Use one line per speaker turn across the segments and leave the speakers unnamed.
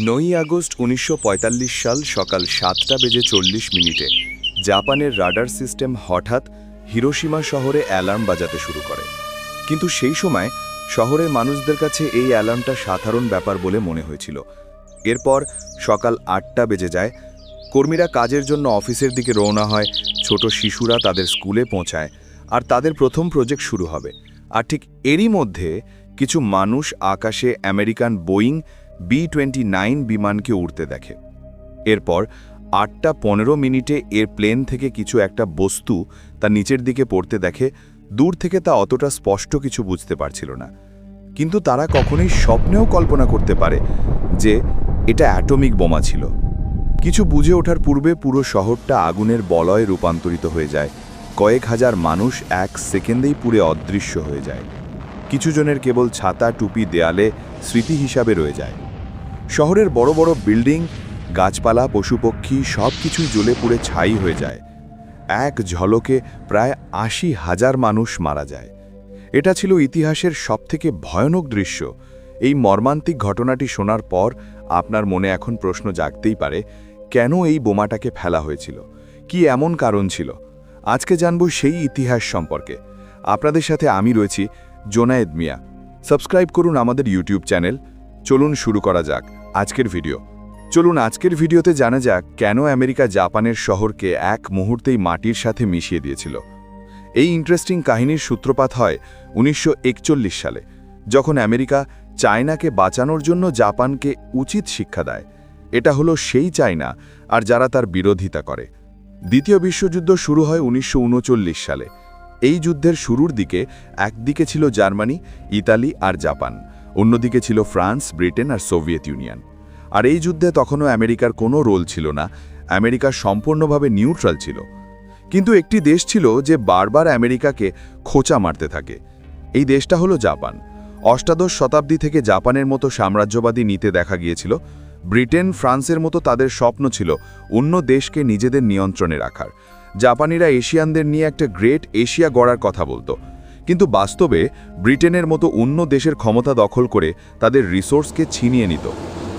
নয়ই আগস্ট উনিশশো পঁয়তাল্লিশ সাল সকাল সাতটা বেজে চল্লিশ মিনিটে জাপানের রাডার সিস্টেম হঠাৎ হিরোশিমা শহরে অ্যালার্ম বাজাতে শুরু করে। কিন্তু সেই সময় শহরের মানুষদের কাছে এই অ্যালার্মটা সাধারণ ব্যাপার বলে মনে হয়েছিল। এরপর সকাল আটটা বেজে যায়, কর্মীরা কাজের জন্য অফিসের দিকে রওনা হয়, ছোট শিশুরা তাদের স্কুলে পৌঁছায় আর তাদের প্রথম প্রজেক্ট শুরু হবে। আর ঠিক এরই মধ্যে কিছু মানুষ আকাশে American Boeing B twenty nine বিমানকে উড়তে দেখে। এরপর আটটা পনেরো মিনিটে এর প্লেন থেকে কিছু একটা বস্তু তার নিচের দিকে পড়তে দেখে, দূর থেকে তা অতটা স্পষ্ট কিছু বুঝতে পারছিল না। কিন্তু তারা কখনোই স্বপ্নেও কল্পনা করতে পারে যে এটা অ্যাটমিক বোমা ছিল। কিছু বুঝে ওঠার পূর্বে পুরো শহরটা আগুনের বলয়ে রূপান্তরিত হয়ে যায়। কয়েক হাজার মানুষ এক সেকেন্ডেই পুরে অদৃশ্য হয়ে যায়। কিছু জনের কেবল ছাতা, টুপি, দেয়ালে স্মৃতি হিসাবে রয়ে যায়। শহরের বড় বড় বিল্ডিং, গাছপালা, পশুপক্ষী সব কিছুই জ্বলে পুড়ে ছাই হয়ে যায়। এক ঝলকে প্রায় আশি হাজার মানুষ মারা যায়। এটা ছিল ইতিহাসের সবথেকে ভয়ানক দৃশ্য। এই মর্মান্তিক ঘটনাটি শোনার পর আপনার মনে এখন প্রশ্ন জাগতেই পারে, কেন এই বোমাটাকে ফেলা হয়েছিল? কি এমন কারণ ছিল? আজকে জানব সেই ইতিহাস সম্পর্কে। আপনাদের সাথে আমি রয়েছি জোনায়েদ মিয়া। সাবস্ক্রাইব করুন আমাদের ইউটিউব চ্যানেল চলুন শুরু করা যাক আজকের ভিডিও। চলুন আজকের ভিডিওতে জানা যাক কেন আমেরিকা জাপানের শহরকে এক মুহূর্তেই মাটির সাথে মিশিয়ে দিয়েছিল। এই ইন্টারেস্টিং কাহিনীর সূত্রপাত হয় উনিশশো একচল্লিশ সালে, যখন আমেরিকা চায়নাকে বাঁচানোর জন্য জাপানকে উচিত শিক্ষা দেয়। এটা হলো সেই চায়না আর যারা তার বিরোধিতা করে। দ্বিতীয় বিশ্বযুদ্ধ শুরু হয় উনিশশো উনচল্লিশ সালে। এই যুদ্ধের শুরুর দিকে একদিকে ছিল জার্মানি, ইতালি আর জাপান। অন্যদিকে ছিল ফ্রান্স, ব্রিটেন আর সোভিয়েত ইউনিয়ন। আর এই যুদ্ধে তখনও আমেরিকার কোনো রোল ছিল না, আমেরিকা সম্পূর্ণভাবে নিউট্রাল ছিল। কিন্তু একটি দেশ ছিল যে বারবার আমেরিকাকে খোঁচা মারতে থাকে। এই দেশটা হলো জাপান। অষ্টাদশ শতাব্দী থেকে জাপানের মতো সাম্রাজ্যবাদী নিতে দেখা গিয়েছিল। ব্রিটেন, ফ্রান্সের মতো তাদের স্বপ্ন ছিল অন্য দেশকে নিজেদের নিয়ন্ত্রণে রাখার। জাপানিরা এশিয়ানদের নিয়ে একটা গ্রেট এশিয়া গড়ার কথা বলতো। কিন্তু বাস্তবে ব্রিটেনের মতো অন্য দেশের ক্ষমতা দখল করে তাদের রিসোর্সকে ছিনিয়ে নিত।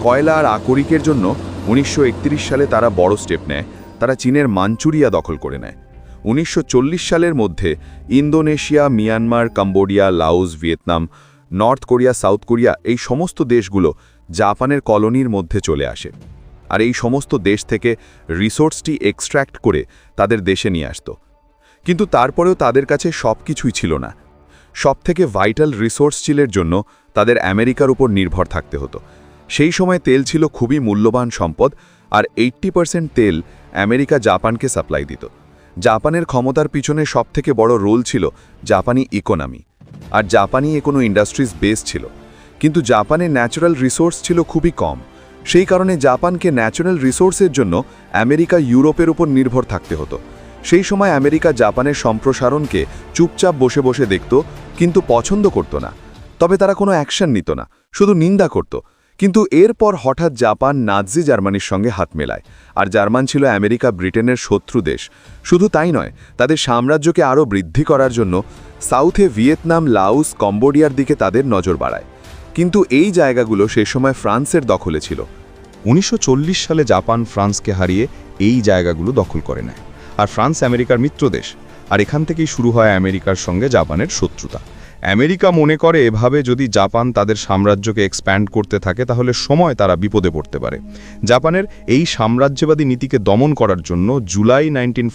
কয়লা আর আকরিকের জন্য উনিশশো সালে তারা বড় স্টেপ নেয়। তারা চীনের মাঞ্চুরিয়া দখল করে নেয়। উনিশশো চল্লিশ সালের মধ্যে Indonesia, Myanmar, Cambodia, Laos, Vietnam, North Korea, South Korea এই সমস্ত দেশগুলো জাপানের কলোনির মধ্যে চলে আসে। আর এই সমস্ত দেশ থেকে রিসোর্সটি এক্সট্র্যাক্ট করে তাদের দেশে নিয়ে আসত। কিন্তু তারপরেও তাদের কাছে সব কিছুই ছিল না। সবথেকে ভাইটাল রিসোর্স চিলের জন্য তাদের আমেরিকার উপর নির্ভর থাকতে হতো। সেই সময় তেল ছিল খুবই মূল্যবান সম্পদ আর এইট্টি তেল আমেরিকা জাপানকে সাপ্লাই দিত। জাপানের ক্ষমতার পিছনে সবথেকে বড় রোল ছিল জাপানি ইকোনমি। আর জাপানি এ কোনো ইন্ডাস্ট্রিজ বেস ছিল। কিন্তু জাপানের ন্যাচারাল রিসোর্স ছিল খুবই কম। সেই কারণে জাপানকে ন্যাচারাল রিসোর্সের জন্য আমেরিকা ইউরোপের উপর নির্ভর থাকতে হতো। সেই সময় আমেরিকা জাপানের সম্প্রসারণকে চুপচাপ বসে বসে দেখত, কিন্তু পছন্দ করত না। তবে তারা কোনো অ্যাকশন নিত না, শুধু নিন্দা করত। কিন্তু এরপর হঠাৎ জাপান নাৎজি জার্মানির সঙ্গে হাত মেলায়। আর জার্মান ছিল আমেরিকা ব্রিটেনের শত্রু দেশ। শুধু তাই নয়, তাদের সাম্রাজ্যকে আরও বৃদ্ধি করার জন্য সাউথে ভিয়েতনাম লাউস কম্বোডিয়ার দিকে তাদের নজর বাড়ায়। কিন্তু এই জায়গাগুলো সে সময় ফ্রান্সের দখলে ছিল।
উনিশশো চল্লিশ সালে জাপান ফ্রান্সকে হারিয়ে এই জায়গাগুলো দখল করে নেয়। আর ফ্রান্স আমেরিকার মিত্র দেশ। আর এখান থেকেই শুরু হয় আমেরিকার সঙ্গে জাপানের শত্রুতা। আমেরিকা মনে করে এভাবে যদি জাপান তাদের সাম্রাজ্যকে এক্সপ্যান্ড করতে থাকে, তাহলে সময় তারা বিপদে পড়তে পারে। জাপানের এই সাম্রাজ্যবাদী নীতিকে দমন করার জন্য জুলাই নাইনটিন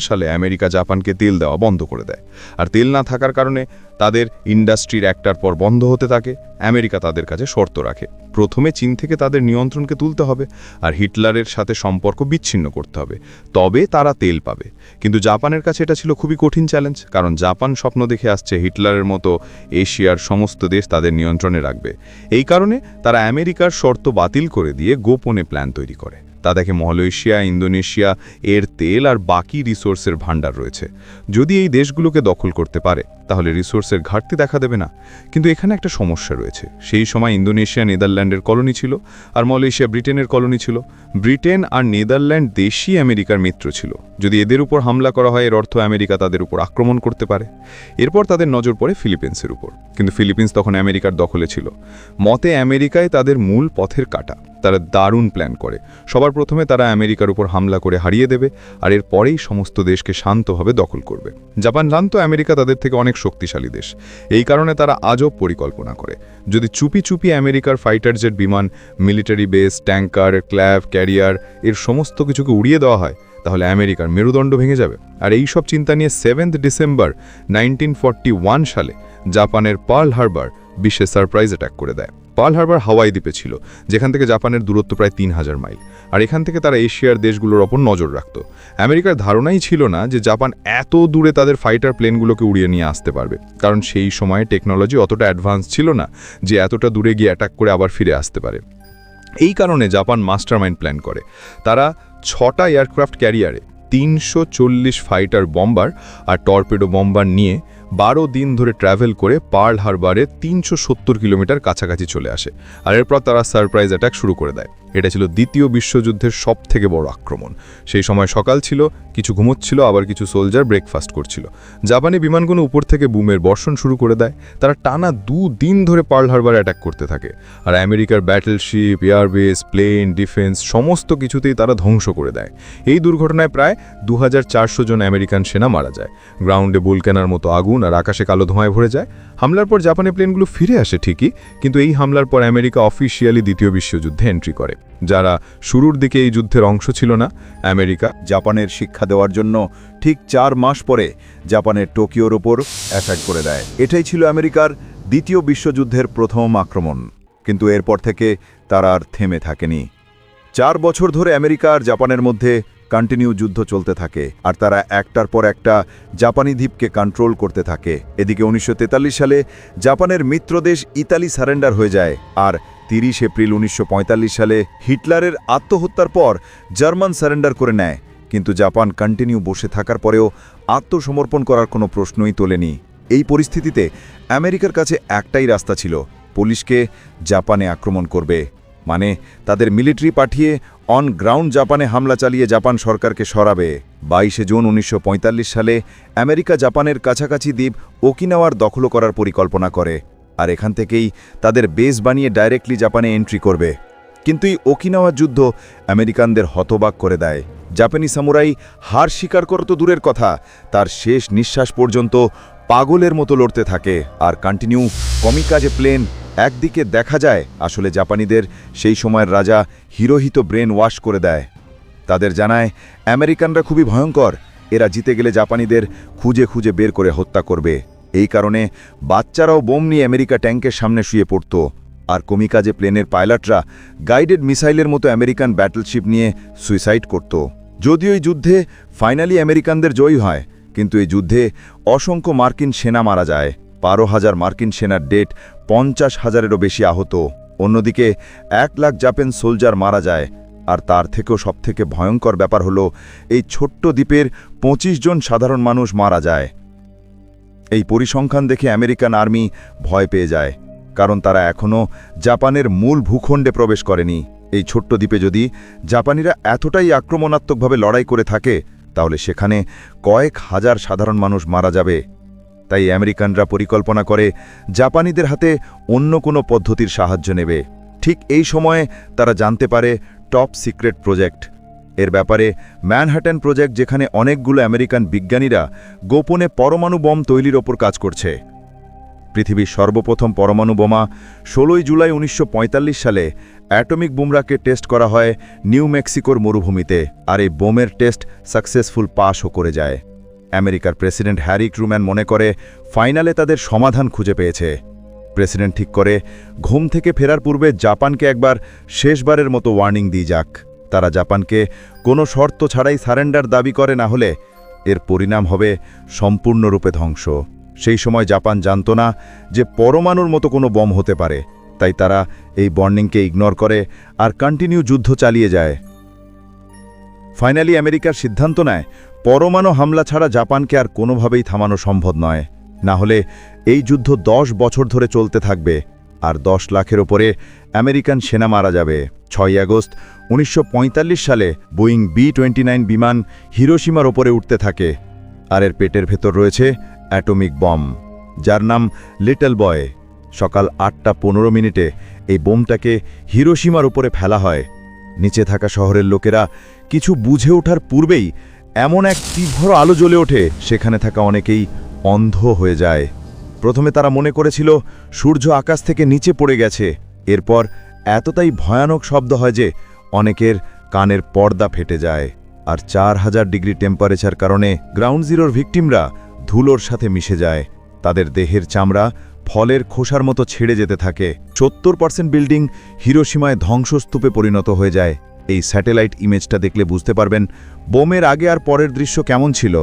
সালে আমেরিকা জাপানকে তেল দেওয়া বন্ধ করে দেয়। আর তেল না থাকার কারণে তাদের ইন্ডাস্ট্রির একটার পর বন্ধ হতে থাকে, আমেরিকা তাদের কাছে শর্ত রাখে। প্রথমে চীন থেকে তাদের নিয়ন্ত্রণকে তুলতে হবে আর হিটলারের সাথে সম্পর্ক বিচ্ছিন্ন করতে হবে। তবে তারা তেল পাবে। কিন্তু জাপানের কাছে এটা ছিল খুবই কঠিন চ্যালেঞ্জ, কারণ জাপান স্বপ্ন দেখে আসছে হিটলারের মতো এশিয়ার সমস্ত দেশ তাদের নিয়ন্ত্রণে রাখবে। এই কারণে তারা আমেরিকার শর্ত বাতিল করে দিয়ে গোপনে প্ল্যান তৈরি করে। তা দেখে মালয়েশিয়া, ইন্দোনেশিয়া, এর তেল আর বাকি রিসোর্সের ভাণ্ডার রয়েছে। যদি এই দেশগুলোকে দখল করতে পারে, তাহলে রিসোর্সের ঘাটতি দেখা দেবে না। কিন্তু এখানে একটা সমস্যা রয়েছে। সেই সময় ইন্দোনেশিয়া, নেদারল্যান্ডের কলোনি ছিল আর মালয়েশিয়া, ব্রিটেনের কলোনি ছিল। ব্রিটেন আর নেদারল্যান্ড দেশই আমেরিকার মিত্র ছিল। যদি এদের উপর হামলা করা হয়, এর অর্থ আমেরিকা তাদের উপর আক্রমণ করতে পারে। এরপর তাদের নজর পড়ে ফিলিপিন্সের উপর। কিন্তু ফিলিপিন্স তখন আমেরিকার দখলে ছিল। মতে আমেরিকায় তাদের মূল পথের কাটা। তারা দারুণ প্ল্যান করে। সবার প্রথমে তারা আমেরিকার উপর হামলা করে হারিয়ে দেবে, আর এর পরেই সমস্ত দেশকে শান্তভাবে দখল করবে। জাপান জানত আমেরিকা তাদের থেকে অনেক শক্তিশালী দেশ। এই কারণে তারা আজব পরিকল্পনা করে। যদি চুপি চুপি আমেরিকার ফাইটার জেট বিমান, মিলিটারি বেস, ট্যাঙ্কার ক্ল্যাব ক্যারিয়ার, এর সমস্ত কিছুকে উড়িয়ে দেওয়া হয়, তাহলে আমেরিকার মেরুদণ্ড ভেঙে যাবে। আর এই সব চিন্তা নিয়ে সেভেন্থ ডিসেম্বর নাইনটিন সালে জাপানের পার্ল হারবার বিশ্বে সারপ্রাইজ অ্যাটাক করে দেয়। পাল হারবার হাওয়াই দ্বীপে ছিল, যেখান থেকে জাপানের দূরত্ব প্রায় তিন হাজার মাইল। আর এখান থেকে তারা এশিয়ার দেশগুলোর ওপর নজর রাখত। আমেরিকার ধারণাই ছিল না যে জাপান এত দূরে তাদের ফাইটার প্লেনগুলোকে উড়িয়ে নিয়ে আসতে পারবে। কারণ সেই সময়ে টেকনোলজি অতটা অ্যাডভান্স ছিল না যে এতটা দূরে গিয়ে অ্যাটাক করে আবার ফিরে আসতে পারে। এই কারণে জাপান মাস্টারমাইন্ড প্ল্যান করে। তারা ছটা এয়ারক্রাফট ক্যারিয়ারে তিনশো চল্লিশ ফাইটার বম্বার আর টর্পেডো বম্বার নিয়ে বারো দিন ধরে ট্রাভেল করে পার্ল হারবারে তিনশো সত্তর কিলোমিটার কাছাকাছি চলে আসে। আর এরপর তারা সারপ্রাইজ অ্যাটাক শুরু করে দেয়। এটা ছিল দ্বিতীয় বিশ্বযুদ্ধের সব থেকে বড় আক্রমণ। সেই সময় সকাল ছিল, কিছু ঘুমোচ্ছিল, আবার কিছু সোলজার ব্রেকফাস্ট করছিল। জাপানি বিমানগুলো উপর থেকে বুমের বর্ষণ শুরু করে দেয়। তারা টানা দু দিন ধরে পার্ল হারবার অ্যাটাক করতে থাকে। আর আমেরিকার ব্যাটেলশিপ এয়ারবেস প্লেন ডিফেন্স সমস্ত কিছুতেই তারা ধ্বংস করে দেয়। এই দুর্ঘটনায় প্রায় দু হাজার চারশো জন আমেরিকান সেনা মারা যায়। গ্রাউন্ডে বুলকেনার মতো আগুন আর আকাশে কালো ধোঁয়ায় ভরে যায়। হামলার পর জাপানি প্লেনগুলো ফিরে আসে ঠিকই, কিন্তু এই হামলার পর আমেরিকা অফিসিয়ালি দ্বিতীয় বিশ্বযুদ্ধে এন্ট্রি করে। যারা শুরুর দিকে এই যুদ্ধের অংশ ছিল না, আমেরিকা
জাপানের শিক্ষা দেওয়ার জন্য ঠিক চার মাস পরে জাপানের টোকিওর ওপর অ্যাটাক করে দেয়। এটাই ছিল আমেরিকার দ্বিতীয় বিশ্বযুদ্ধের প্রথম আক্রমণ। কিন্তু এরপর থেকে তারা আর থেমে থাকেনি। চার বছর ধরে আমেরিকা আর জাপানের মধ্যে কন্টিনিউ যুদ্ধ চলতে থাকে, আর তারা একটার পর একটা জাপানি দ্বীপকে কন্ট্রোল করতে থাকে। এদিকে উনিশশো তেতাল্লিশ সালে জাপানের মিত্রদেশ ইতালি সারেন্ডার হয়ে যায়, আর তিরিশ এপ্রিল উনিশশো পঁয়তাল্লিশ সালে হিটলারের আত্মহত্যার পর জার্মান সারেন্ডার করে নেয়। কিন্তু জাপান কন্টিনিউ বসে থাকার পরেও আত্মসমর্পণ করার কোনো প্রশ্নই তোলেনি। এই পরিস্থিতিতে আমেরিকার কাছে একটাই রাস্তা ছিল, পুলিশকে জাপানে আক্রমণ করবে। মানে তাদের মিলিটারি পাঠিয়ে অন গ্রাউন্ড জাপানে হামলা চালিয়ে জাপান সরকারকে সরাবে। বাইশে জুন উনিশশো পঁয়তাল্লিশ সালে আমেরিকা জাপানের কাছাকাছি দ্বীপ ওকিনাওয়ার দখল করার পরিকল্পনা করে। আর এখান থেকেই তাদের বেস বানিয়ে ডাইরেক্টলি জাপানে এন্ট্রি করবে। কিন্তু এই ওকিনাওয়ার যুদ্ধ আমেরিকানদের হতবাক করে দেয়। জাপানি সামুরাই হার স্বীকার করা তো দূরের কথা, তার শেষ নিঃশ্বাস পর্যন্ত পাগলের মতো লড়তে থাকে। আর কন্টিনিউ কমিকাজে প্লেন একদিকে দেখা যায়, আসলে জাপানিদের সেই সময়ের রাজা হিরোহিত ব্রেন ওয়াশ করে দেয়। তাদের জানায়, আমেরিকানরা খুবই ভয়ঙ্কর। এরা জিতে গেলে জাপানিদের খুঁজে খুঁজে বের করে হত্যা করবে। এই কারণে বাচ্চারাও বোম নিয়ে আমেরিকা ট্যাঙ্কের সামনে শুয়ে পড়ত। আর কমিকাজে প্লেনের পাইলটরা গাইডেড মিসাইলের মতো আমেরিকান ব্যাটলশিপ নিয়ে সুইসাইড করত। যদিও এই যুদ্ধে ফাইনালি আমেরিকানদের জয়ী হয়, কিন্তু এই যুদ্ধে অসংখ্য মার্কিন সেনা মারা যায়। বারো হাজার মার্কিন সেনার ডেট পঞ্চাশ হাজারেরও বেশি আহত। অন্যদিকে, এক লাখ জাপান সোলজার মারা যায়। আর তার থেকেও সবথেকে ভয়ঙ্কর ব্যাপার হলো, এই ছোট্ট দ্বীপের পঁচিশ জন সাধারণ মানুষ মারা যায়। এই পরিসংখ্যান দেখে আমেরিকান আর্মি ভয় পেয়ে যায়, কারণ তারা এখনও জাপানের মূল ভূখণ্ডে প্রবেশ করেনি। এই ছোট্ট দ্বীপে যদি জাপানিরা এতটাই আক্রমণাত্মকভাবে লড়াই করে থাকে, তাহলে সেখানে কয়েক হাজার সাধারণ মানুষ মারা যাবে। তাই আমেরিকানরা পরিকল্পনা করে জাপানিদের হাতে অন্য কোনো পদ্ধতির সাহায্য নেবে। ঠিক এই সময়ে তারা জানতে পারে টপ সিক্রেট প্রজেক্ট। এর ব্যাপারে ম্যানহাটন প্রজেক্ট যেখানে অনেকগুলো আমেরিকান বিজ্ঞানীরা গোপনে পরমাণু বম তৈরির ওপর কাজ করছে। পৃথিবীর সর্বপ্রথম পরমাণু বোমা ষোলোই জুলাই উনিশশো পঁয়তাল্লিশ সালে অ্যাটমিক বুমরাকে টেস্ট করা হয় নিউ মেক্সিকোর মরুভূমিতে, আর এই বোমের টেস্ট সাকসেসফুল পাশও করে যায়। আমেরিকার প্রেসিডেন্ট হ্যারি ট্রুম্যান মনে করে, ফাইনালে তাদের সমাধান খুঁজে পেয়েছে। প্রেসিডেন্ট ঠিক করে, ঘুম থেকে ফেরার পূর্বে জাপানকে একবার শেষবারের মতো ওয়ার্নিং দিয়ে যাক। তারা জাপানকে কোনো শর্ত ছাড়াই সারেন্ডার দাবি করে না হলে এর পরিণাম হবে সম্পূর্ণরূপে ধ্বংস। সেই সময় জাপান জানত না যে পরমাণুর মতো কোনো বম হতে পারে। তাই তারা এই বর্নিংকে ইগনোর করে আর কন্টিনিউ যুদ্ধ চালিয়ে যায়।
ফাইনালি আমেরিকার সিদ্ধান্ত নেয় পরমাণু হামলা ছাড়া জাপানকে আর কোনোভাবেই থামানো সম্ভব নয়। না হলে এই যুদ্ধ দশ বছর ধরে চলতে থাকবে, আর দশ লাখের ওপরে আমেরিকান সেনা মারা যাবে। ছয় আগস্ট উনিশশো পঁয়তাল্লিশ সালে বোয়িং বি টোয়েন্টি বিমান হিরোসীমার ওপরে উঠতে থাকে, আর এর পেটের ভেতর রয়েছে অ্যাটমিক বম, যার নাম লিটল বয়। সকাল আটটা পনেরো মিনিটে এই বোমটাকে হিরোসীমার উপরে ফেলা হয়। নিচে থাকা শহরের লোকেরা কিছু বুঝে ওঠার পূর্বেই এমন এক তীব্র আলো জ্বলে ওঠে, সেখানে থাকা অনেকেই অন্ধ হয়ে যায়। প্রথমে তারা মনে করেছিল, সূর্য আকাশ থেকে নিচে পড়ে গেছে। এরপর এতটাই ভয়ানক শব্দ হয় যে, অনেকের কানের পর্দা ফেটে যায়। আর চার হাজার ডিগ্রি টেম্পারেচার কারণে গ্রাউন্ড জিরোর ভিকটিমরা ধুলোর সাথে মিশে যায়। তাদের দেহের চামড়া ফলের খোসার মতো ছেড়ে যেতে থাকে। সত্তর পার্সেন্ট বিল্ডিং হিরোসীমায় ধ্বংসস্তূপে পরিণত হয়ে যায়। এই স্যাটেলাইট ইমেজটা দেখলে বুঝতে পারবেন বোমের আগে আর পরের দৃশ্য কেমন ছিল।